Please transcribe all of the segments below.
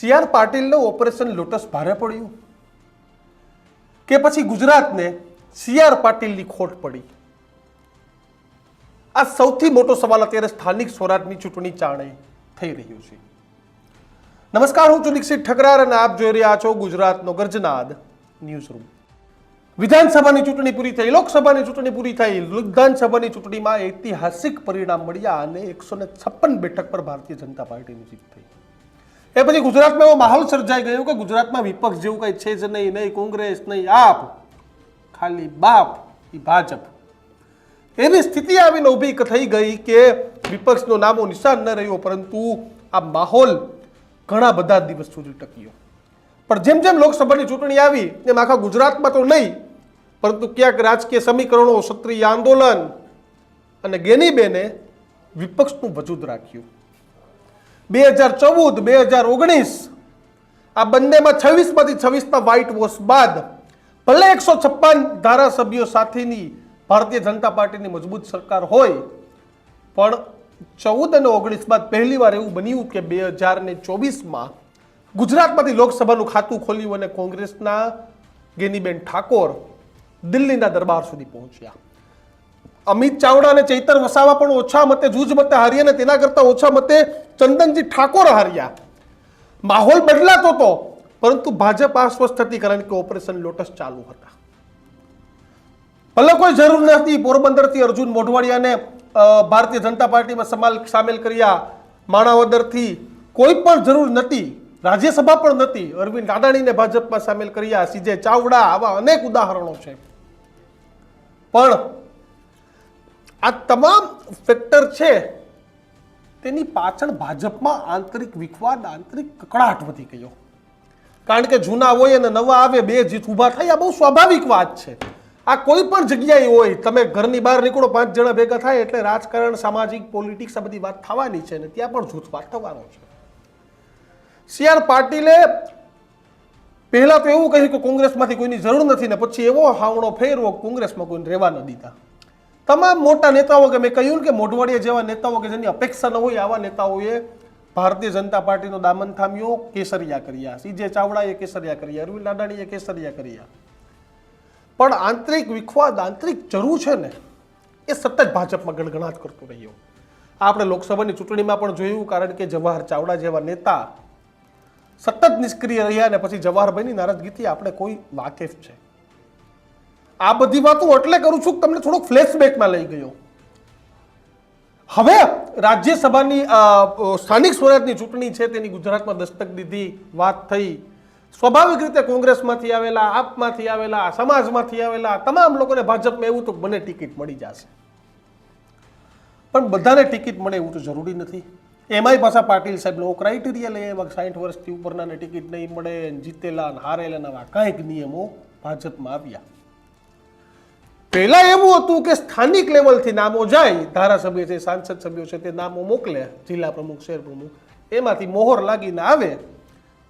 C R પાટીલનું operation lotus ભારે પડ્યું કે પછી ગુજરાતને સીઆર પાટીલની ખોટ પડી આ સૌથી મોટો સવાલ અત્યારે સ્થાનિક સ્વરાજની ચૂંટણી ચાણે થઈ રહ્યું છે નમસ્કાર હું છું દીક્ષિત ઠકરાર અને આપ જોઈ રહ્યા છો ગુજરાતનો ગર્જનાદ ન્યૂઝ રૂમ વિધાનસભાની ચૂંટણી પૂરી થઈ, લોકસભાની ચૂંટણી પૂરી થઈ વિધાનસભાની ચૂંટણીમાં ઐતિહાસિક પરિણામ મળ્યા અને એકસો છપ્પન બેઠક પર ભારતીય જનતા પાર્ટીની જીત થઈ એ પછી ગુજરાતમાં એવો માહોલ સર્જાઈ ગયો કે ગુજરાતમાં વિપક્ષ જેવું કંઈ છે જ નહીં નહીં કોંગ્રેસ, નહીં આપ. ખાલી બાપ એ ભાજપ. એવી સ્થિતિ આવીને ઊભી થઈ ગઈ કે વિપક્ષનો નામો નિશાન ન રહ્યો, પરંતુ આ માહોલ ઘણા બધા દિવસ સુધી ટક્યો. પણ જેમ જેમ લોકસભાની ચૂંટણી આવી, એમ આખા ગુજરાતમાં તો નહીં, પરંતુ ક્યાંક રાજકીય સમીકરણો, ક્ષત્રિય આંદોલન અને ગેનીબેને વિપક્ષનું વજૂદ રાખ્યું. બે હજાર ચૌદ, બે હજાર ઓગણીસ, આ બંનેમાં છવ્વીસમાંથી છવ્વીસના વ્હાઇટ વોશ બાદ ભલે એકસો છપ્પન ધારાસભ્યો સાથેની ભારતીય જનતા પાર્ટીની મજબૂત સરકાર હોય, પણ ચૌદ અને ઓગણીસ બાદ પહેલી વાર એવું બન્યું કે બે હજાર ને ચોવીસમાં ગુજરાતમાંથી લોકસભાનું ખાતું ખોલ્યું અને કોંગ્રેસના ગેનીબેન ઠાકોર દિલ્હીના દરબાર સુધી પહોંચ્યા. અમિત ચાવડા અને ચૈતર વસાવા પણ ઓછા મતે, જૂજ મતે હારી અને તેના કરતા ઓછા મતે ચંદનજી ઠાકોર હાર્યા. માહોલ બદલાતો હતો પરંતુ ભાજપ આશ્વસ્ત હતી કારણ કે ઓપરેશન લોટસ ચાલુ હતા. ભલે કોઈ જરૂર નથી પોરબંદરથી અર્જુન મોઢવાડિયાને ભારતીય જનતા પાર્ટીમાં સમાલ, સામેલ કર્યા માણાવદરથી કોઈ પણ જરૂર નથી રાજ્યસભા પણ નથી અરવિંદ અદાણીને ભાજપમાં સામેલ કર્યા, સીજે ચાવડા, આવા અનેક ઉદાહરણો છે. પણ આ તમામ ફેક્ટર છે તેની પાછળ ભાજપમાં આંતરિક વિખવાદ, આંતરિક કકડાટ વધી ગયો. કારણ કે જૂના હોય અને નવા આવે, બે જીત ઊભા થાય, આ બહુ સ્વાભાવિક વાત છે. આ કોઈ પણ જગ્યાએ હોય, તમે ઘરની બહાર નીકળો, પાંચ જણા ભેગા થાય એટલે રાજકારણ, સામાજિક પોલિટિક્સ આ બધી વાત થવાની છે ને ત્યાં પણ જૂથવાદ થવાનો છે. સી આર પાટીલે પહેલા તો એવું કહ્યું કે કોંગ્રેસમાંથી કોઈની જરૂર નથી ને પછી એવો હાવણો ફેરવો કોંગ્રેસમાં કોઈને રહેવા ન દીધા. તમામ મોટા નેતાઓ કે મેં કહ્યું કે મોઢવાડિયા જેવા નેતાઓ કે જેની અપેક્ષા ન હોય આવા નેતાઓએ ભારતીય જનતા પાર્ટીનો દામન થામ્યો, કેસરિયા કર્યા. સીજે ચાવડાએ કેસરિયા કર્યા, અરવિંદ અદાણીએ કેસરિયા કર્યા. પણ આંતરિક વિખવાદ, આંતરિક જરૂર છે ને, એ સતત ભાજપમાં ગણગણાટ કરતો રહ્યો. આપણે લોકસભાની ચૂંટણીમાં પણ જોયું, કારણ કે જવાહર ચાવડા જેવા નેતા સતત નિષ્ક્રિય રહ્યા અને પછી જવાહરભાઈની નારાજગીથી આપણે કોઈ વાકેફ છે. આ બધી વાતો એટલે કરું છું તમને થોડોક ફ્લેશબેકમાં લઈ ગયો. હવે રાજ્યસભાની સ્થાનિક સ્વરાજની ચૂંટણી છે તેની ગુજરાતમાં દસ્તક દીધી વાત થઈ. સ્વાભાવિક રીતે કોંગ્રેસમાંથી આવેલા, આપમાંથી આવેલા સમાજમાંથી આવેલા તમામ લોકોને ભાજપમાં એવું તો મને ટિકિટ મળી જશે. પણ બધાને ટિકિટ મળે એવું તો જરૂરી નથી. એમાંય પાછા પાટીલ સાહેબ લોકો ક્રાઇટેરિયા લઈ આવ્યા સાઠ વર્ષથી ઉપરનાને ટિકિટ નહીં મળે, જીતેલા હારેલા નવા કાંઈક નિયમો ભાજપમાં આવ્યા. પહેલા એવું હતું કે સ્થાનિક લેવલથી નામો જાય, ધારાસભ્ય છે, સાંસદ સભ્યો છે, તે નામો મોકલે, જિલ્લા પ્રમુખ, શહેર પ્રમુખ, એમાંથી મોહર લાગીને આવે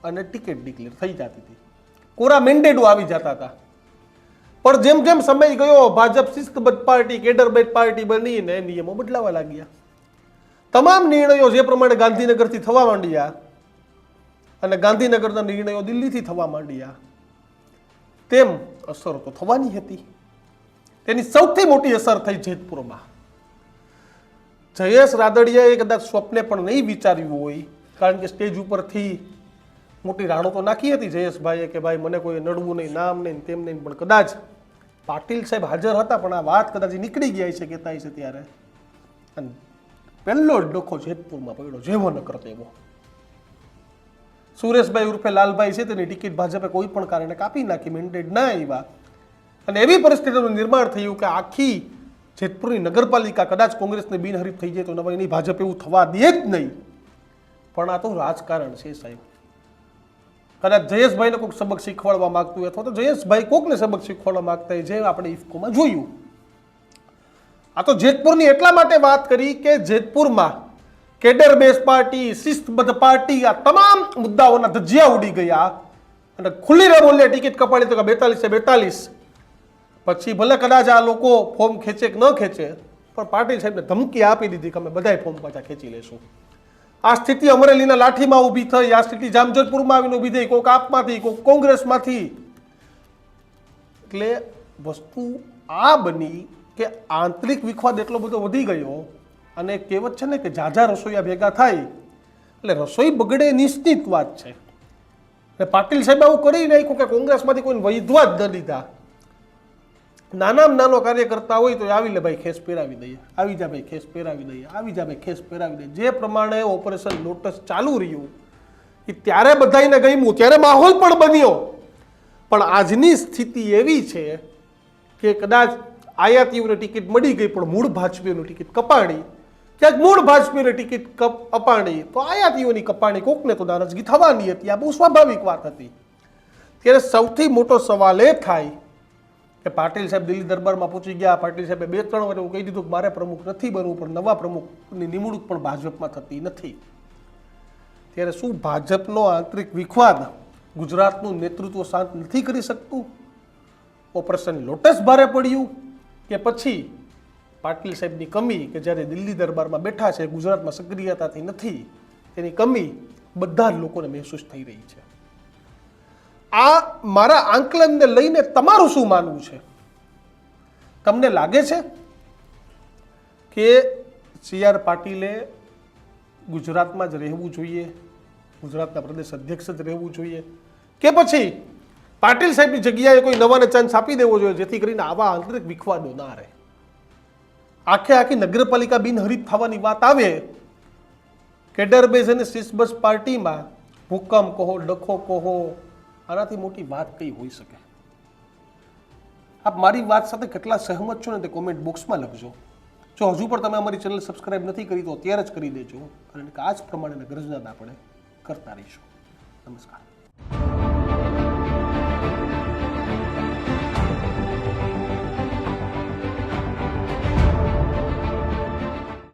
અને ટિકિટ ડિક્લેર થઈ જતી હતી. કોરા મેન્ડેડો આવી જતા હતા. પણ જેમ જેમ સમય ગયો, ભાજપ શિસ્તબદ્ધ પાર્ટી કેડરબેડ પાર્ટી બનીને નિયમો બદલાવા લાગ્યા. તમામ નિર્ણયો જે પ્રમાણે ગાંધીનગરથી થવા માંડ્યા અને ગાંધીનગરના નિર્ણયો દિલ્હીથી થવા માંડ્યા, તેમ અસર તો થવાની હતી. તેની સૌથી મોટી અસર થઈ જેતપુરમાં. જયેશ રાદડિયાએ કદાચ સ્વપ્ને પણ નહીં વિચાર્યું હોય, કારણ કે સ્ટેજ ઉપરથી મોટી રાણો તો નાખી હતી જયેશભાઈએ કે ભાઈ મને કોઈ નડવું નહીં, નામ નહીં તેમ નહીં, પણ કદાચ પાટીલ સાહેબ હાજર હતા, પણ આ વાત કદાચ નીકળી ગયા છે કહેતા છે ત્યારે. અને પહેલો જ ડખો જેતપુરમાં પડ્યો, જેવો ન કરતો સુરેશભાઈ ઉર્ફે લાલભાઈ છે, તેની ટિકિટ ભાજપે કોઈ પણ કારણે કાપી નાખી મેન્ડેટ ના આવ્યા. અને એવી પરિસ્થિતિનું નિર્માણ થયું કે આખી જેતપુરની નગરપાલિકા કદાચ કોંગ્રેસને બિનહરીફ થઈ જાય તો નવાઈ એની ભાજપ એવું થવા દે જ નહીં. પણ આ તો રાજકારણ છે સાહેબ. કદાચ જયેશભાઈને કોઈક સબક શીખવાડવા માંગતું અથવા તો જયેશભાઈ કોકને સબક શીખવાડવા માંગતા હોય, જે આપણે ઇફકોમાં જોયું. આ તો જેતપુરની એટલા માટે વાત કરી કે જેતપુરમાં કેડર બેઝ પાર્ટી, શિસ્તબદ્ધ પાર્ટી, આ તમામ મુદ્દાઓના ધજિયા ઉડી ગયા. અને ખુલ્લી બોલે ટિકિટ કપાડી તો કે બેતાલીસે બેતાલીસ. પછી ભલે કદાચ આ લોકો ફોર્મ ખેંચે કે ન ખેંચે, પણ પાટીલ સાહેબને ધમકી આપી દીધી કે અમે બધાય ફોર્મ પાછા ખેંચી લેશું. આ સ્થિતિ અમરેલીના લાઠીમાં ઊભી થઈ, આ સ્થિતિ જામજોધપુરમાં આવીને ઊભી થઈ, કોઈક આપમાંથી, કોઈક કોંગ્રેસમાંથી. એટલે વસ્તુ આ બની કે આંતરિક વિખવાદ એટલો બધો વધી ગયો અને કહેવત છે ને કે ઝાઝા રસોઈયા ભેગા થાય, એટલે રસોઈ બગડે નિશ્ચિત વાત છે. એટલે પાટીલ સાહેબ આવું કરી નાખ્યું કે કોંગ્રેસમાંથી કોઈને વૈધવા જ ન લીધા નાનામાં નાનો કાર્ય કરતા હોય તો આવી લે ભાઈ, ખેસ પહેરાવી દઈએ. આવી જા ભાઈ, ખેસ પહેરાવી દઈએ. આવી જા ભાઈ, ખેસ પહેરાવી દઈએ. જે પ્રમાણે ઓપરેશન લોટસ ચાલુ રહ્યું, એ ત્યારે બધાને ગમ્યું, ત્યારે માહોલ પણ બન્યો. પણ આજની સ્થિતિ એવી છે કે કદાચ આયાતીઓને ટિકિટ મળી ગઈ, પણ મૂળ ભાજપીઓની ટિકિટ કપાણી ક્યાંક મૂળ ભાજપીઓની ટિકિટ કપ અપાણી તો આયાતીઓની કપાણી કોકને તો નારાજગી થવાની હતી. આ બહુ સ્વાભાવિક વાત હતી. ત્યારે સૌથી મોટો સવાલ એ થાય કે પાટીલ સાહેબ દિલ્હી દરબારમાં પહોંચી ગયા. પાટીલ સાહેબે બે ત્રણ વાર એવું કહી દીધું કે મારે પ્રમુખ નથી બનવું, પણ નવા પ્રમુખની નિમણૂક પણ ભાજપમાં થતી નથી. ત્યારે શું ભાજપનો આંતરિક વિખવાદ ગુજરાતનું નેતૃત્વ શાંત નથી કરી શકતું? ઓપરેશન લોટસ ભારે પડ્યું કે પછી પાટીલ સાહેબની કમી કે જ્યારે દિલ્હી દરબારમાં બેઠા છે, ગુજરાતમાં સક્રિયતાથી નથી, તેની કમી બધા જ લોકોને મહેસૂસ થઈ રહી છે. આ મારા આંકલનને લઈને તમારું શું માનવું છે? તમને લાગે છે કે સી આર પાટીલે ગુજરાતમાં જ રહેવું જોઈએ? ગુજરાતના પ્રદેશ અધ્યક્ષ જ રહેવું જોઈએ? કે પછી પાટીલ સાહેબની જગ્યાએ કોઈ નવાને ચાન્સ આપી દેવો જોઈએ જેથી કરીને આવા આંતરિક વિખવાદો ના રહે? આખે આખી નગરપાલિકા બિનહરીફ થવાની વાત આવે, કેડરબેઝ અને સિસબસ પાર્ટીમાં ભૂકંપ કહો, ડખો કહો આનાથી મોટી વાત કઈ હોઈ શકે? આપ મારી વાત સાથે કેટલા સહમત છો ને તે કોમેન્ટ બોક્સમાં લખજો. જો હજુ પણ તમે અમારી ચેનલ સબસ્ક્રાઇબ નથી કરી તો અત્યારે જ કરી દેજો કારણ કે આ જ પ્રમાણેના ગરજના આપણે કરતા રહીશું. નમસ્કાર.